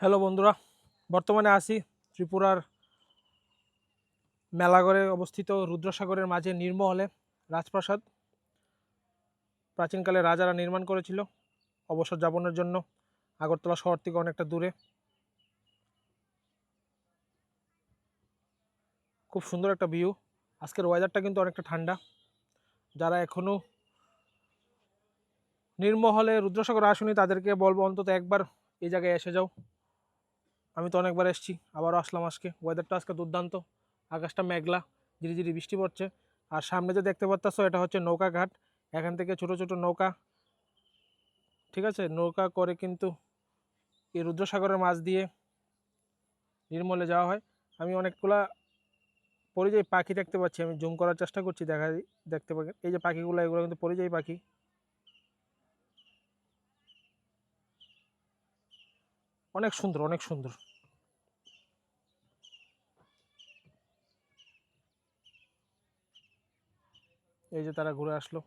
Hello বন্ধুরা, বর্তমানে আছি ত্রিপুরার মেলাগড়ে অবস্থিত রুদ্রসাগরের মাঝে নির্মহলে। রাজপ্রাসাদ প্রাচীনকালে রাজারা নির্মাণ করেছিল। অবসর যাপনের জন্য আগরতলা শহর থেকে অনেকটা দূরে। খুব সুন্দর একটা ভিউ আজকের ওয়েদারটা কিন্তু অনেকটা ঠান্ডা। যারা এখনও নির্মহলে রুদ্রসাগর আসুনি, তাদেরকে বলব অন্তত একবার এই জায়গায় এসে যাও। আমি তো অনেকবার এসেছি, আবারও আসলাম আজকে। ওয়েদারটা আজকে দুর্দান্ত, আকাশটা মেঘলা, ঝিরিঝিরি বৃষ্টি পড়ছে। আর সামনে যে দেখতে পাচ্ছ এটা হচ্ছে নৌকা ঘাট। এখান থেকে ছোট ছোট নৌকা, ঠিক আছে? নৌকা করে কিন্তু এই রুদ্রসাগরের মাছ দিয়ে নির্মলে যাওয়া হয়। আমি অনেকগুলা পরিযায়ী পাখি দেখতে পাচ্ছি, আমি জুম করার চেষ্টা করছি, দেখা দেখতে পাখি এই যে পাখিগুলো, এগুলো কিন্তু পরিযায়ী পাখি। অনেক সুন্দর অনেক সুন্দর। এই যে তারা ঘুরে আসলো।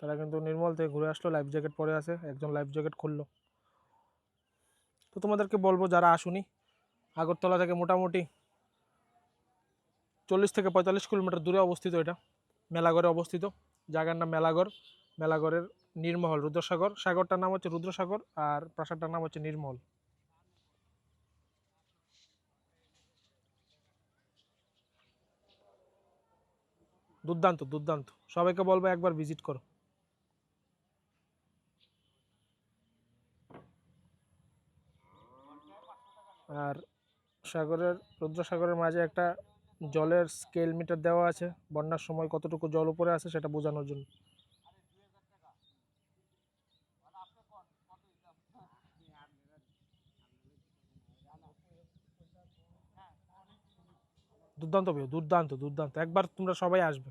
তারা কিন্তু নির্মল থেকে ঘুরে আসলো লাইফ জ্যাকেট পরে আছে, একজন লাইফ জ্যাকেট খুললো। তো তোমাদেরকে বলব, যারা আসুনি, আগরতলা থেকে মোটামুটি চল্লিশ থেকে পঁয়তাল্লিশ কিলোমিটার দূরে অবস্থিত এটা মেলাগড়ে অবস্থিত। জায়গার নাম মেলাগড় মেলাগড়ের নির্মহল, রুদ্রসাগর। সাগরটার নাম হচ্ছে রুদ্রসাগর আর প্রাসাদটার নাম হচ্ছে নির্মল দুর্দান্ত দুর্দান্ত। সবাইকে বলব একবার ভিজিট করো। আর সাগরের, রুদ্রসাগরের মাঝে একটা জলের স্কেল মিটার দেওয়া আছে। বন্যার সময় কতটুকু জল উপরে আছে সেটা বোঝানোর জন্য। দুর্দান্ত ভিউ দুর্দান্ত দুর্দান্ত। একবার তোমরা সবাই আসবে।